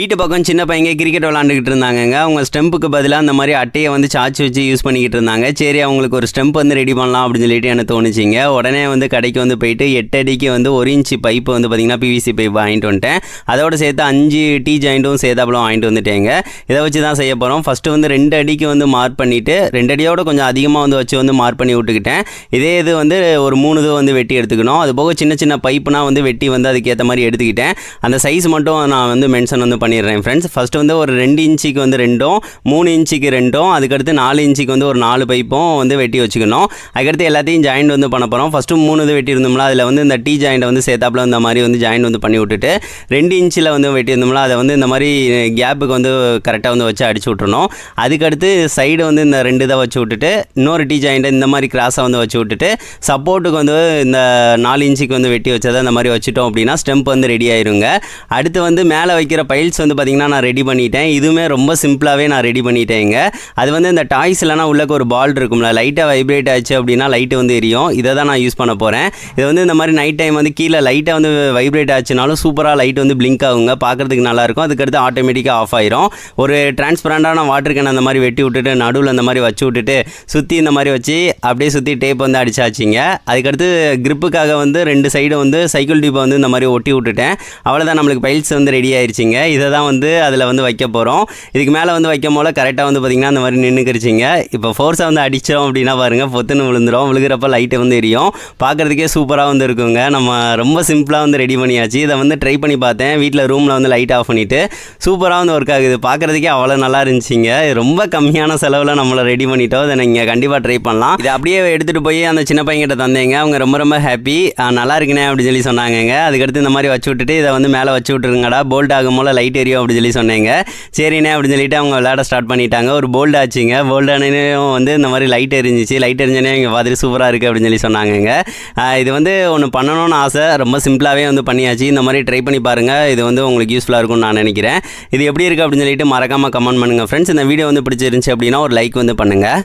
வீட்டு பக்கம் சின்ன பையங்க கிரிக்கெட் விளாண்டுக்கிட்டு இருந்தாங்கங்க. அவங்க ஸ்டெம்புக்கு பதிலாக அந்த மாதிரி அட்டையை வந்து சாச்சி வச்சு யூஸ் பண்ணிக்கிட்டு இருந்தாங்க. சரி அவங்களுக்கு ஒரு ஸ்டெம்ப் வந்து ரெடி பண்ணலாம் அப்படின்னு சொல்லிட்டு எனக்கு தோணுச்சிங்க. உடனே வந்து கடைக்கு வந்து போயிட்டு எட்டு அடிக்கு வந்து ஒரு இன்ச்சு பைப்பு வந்து பார்த்திங்கன்னா பிவிசி பைப் வாங்கிட்டு வந்துட்டேன். அதோட சேர்த்து அஞ்சு டீ ஜாயிண்ட்டும் சேர்த்தாப்புலம் வாங்கிட்டு வந்துட்டேங்க. இதை வச்சு தான் செய்ய போகிறோம் ஃபஸ்ட்டு வந்து ரெண்டு அடிக்கு வந்து மார்க் பண்ணிவிட்டு ரெண்டு அடியோட கொஞ்சம் அதிகமாக வந்து வச்சு வந்து மார்க் பண்ணி விட்டுக்கிட்டேன். இதே இது வந்து ஒரு மூணு இது வந்து வெட்டி எடுத்துக்கணும். அது போக சின்ன சின்ன பைப்புனா வந்து வெட்டி வந்து அதுக்கேற்ற மாதிரி எடுத்துக்கிட்டேன். அந்த சைஸ் மட்டும் நான் வந்து மென்ஷன் வந்து பண்ணிடுறேன் ஃப்ரெண்ட்ஸ் ஃபஸ்ட்டு வந்து ஒரு ரெண்டு இன்ச்சுக்கு வந்து ரெண்டும் மூணு இன்ச்சுக்கு ரெண்டும் அதுக்கடுத்து நாலு இன்ச்சுக்கு வந்து ஒரு நாலு பைப்பும் வந்து வெட்டி வச்சுக்கணும். அதுக்கடுத்து எல்லாத்தையும் ஜாயிண்ட் வந்து பண்ண போகிறோம் ஃபஸ்ட்டு மூணு இது வெட்டியிருந்தோம்ல அதில் வந்து இந்த டீ ஜாயிண்ட் வந்து சேர்த்தாப்பில் இந்த மாதிரி வந்து ஜாயிண்ட் வந்து பண்ணி விட்டுட்டு ரெண்டு இன்ச்சில் வந்து வெட்டியிருந்தோம்ல அதை வந்து இந்த மாதிரி கேப்புக்கு வந்து கரெக்டாக வந்து வச்சு அடிச்சு விட்டுறணும். அதுக்கடுத்து சைடு வந்து இந்த ரெண்டு இதை வச்சு விட்டுட்டு இன்னொரு டீ ஜாயிண்ட்டை இந்த மாதிரி கிராஸாக வந்து வச்சு விட்டுட்டு சப்போர்ட்டுக்கு வந்து இந்த நாலு இன்ச்சுக்கு வந்து வெட்டி வச்சதை இந்த மாதிரி வச்சுட்டோம் அப்படின்னா ஸ்டெம்ப் வந்து ரெடி ஆயிருங்க. அடுத்து வந்து மேலே வைக்கிற பைல்ஸ் வந்து பார்த்திங்கன்னா நான் ரெடி பண்ணிட்டேன். இதுவுமே ரொம்ப சிம்பிளாகவே நான் ரெடி பண்ணிட்டேங்க அது வந்து இந்த டாய்ஸ் இல்லைனா உள்ளக்கு ஒரு பால் இருக்கும்ல லைட்டாக வைப்ரேட் ஆச்சு அப்படின்னா லைட்டு வந்து எரியும். இதை தான் நான் யூஸ் பண்ண போகிறேன் இது வந்து இந்த மாதிரி நைட் டைம் வந்து கீழே லைட்டாக வந்து வைப்ரேட் ஆச்சுனாலும் சூப்பராக லைட் வந்து பிளிங்க் ஆகுங்க. பார்க்குறதுக்கு நல்லாயிருக்கும் அதுக்கடுத்து ஆட்டோமேட்டிக்காக ஆஃப் ஆயிரும். ஒரு டிரான்ஸ்பரண்டான வாட்டர் கேன் அந்த மாதிரி வெட்டி விட்டுட்டு நடுவில் அந்த மாதிரி வச்சு விட்டுட்டு சுற்றி இந்த மாதிரி வச்சு அப்படியே சுற்றி டேப் வந்து அடிச்சாச்சிங்க. அதுக்கடுத்து கிரிப்புக்காக வந்து ரெண்டு சைடு வந்து சைக்கிள் டிப்பை வந்து இந்த மாதிரி ஒட்டி விட்டுட்டேன். அவ்வளோதான் நம்மளுக்கு பைல்ஸ் வந்து ரெடி ஆயிடுச்சிங்க இதை தான் வந்து அதில் வந்து வைக்க போகிறோம் இதுக்கு மேலே வந்து வைக்கும் போல கரெக்டாக வந்து பார்த்திங்கன்னா அந்த மாதிரி நின்றுக்கிருச்சிங்க இப்போ ஃபோர்ஸாக வந்து அடித்தோம் அப்படின்னா பாருங்கள் பொத்துன்னு விழுந்துரும். விழுகிறப்ப லைட்டு வந்து எரியும். பார்க்குறதுக்கே சூப்பராக வந்து இருக்குங்க. நம்ம ரொம்ப சிம்பிளாக வந்து ரெடி பண்ணியாச்சு. இதை வந்து ட்ரை பண்ணி பார்த்தேன். வீட்டில் ரூமில் வந்து லைட் ஆஃப் பண்ணிவிட்டு சூப்பராக வந்து ஒர்க் ஆகுது. பார்க்குறதுக்கே அவ்வளோ நல்லா இருந்துச்சுங்க. ரொம்ப கம்மியான செலவில் நம்மளை ரெடி பண்ணிட்டோம். அதை நீங்கள் கண்டிப்பாக ட்ரை பண்ணலாம். இதை அப்படியே எடுத்துகிட்டு போய் அந்த சின்ன பையன்கிட்ட தந்தேங்க. அவங்க ரொம்ப ரொம்ப ஹாப்பி நல்லா இருக்குனே அப்படின்னு சொல்லி சொன்னாங்கங்க. அதுக்கடுத்து இந்த மாதிரி வச்சு விட்டுட்டு இதை வந்து மேலே வச்சு விட்ருங்கடா போல்ட் ஆகும் போல் லைட் எரியும் அப்படின்னு சொல்லி சொன்னேங்க. சரிண்ணே அப்படின்னு சொல்லிட்டு அவங்க விளையாட ஸ்டார்ட் பண்ணிட்டாங்க. ஒரு போல்டு ஆச்சுங்க. போல்ட் வந்து இந்த மாதிரி லைட் எரிஞ்சிச்சு. லைட் எரிஞ்சனே இங்கே பார்த்துட்டு சூப்பராக இருக்குது அப்படின்னு சொல்லி சொன்னாங்கங்க. இது வந்து ஒன்று பண்ணணும்னு ஆசை. ரொம்ப சிம்பிளாகவே வந்து பண்ணியாச்சு. இந்த மாதிரி ட்ரை பண்ணி பாருங்கள் இது வந்து உங்களுக்கு யூஸ்ஃபுல்லாக இருக்கும்னு நான் நினைக்கிறேன். இது எப்படி இருக்குது அப்படின்னு சொல்லிட்டு மறக்காமல் கமெண்ட் பண்ணுங்கள் ஃப்ரெண்ட்ஸ் இந்த வீடியோ வந்து பிடிச்சிருந்துச்சி அப்படின்னா ஒரு லைக் வந்து பண்ணுங்கள்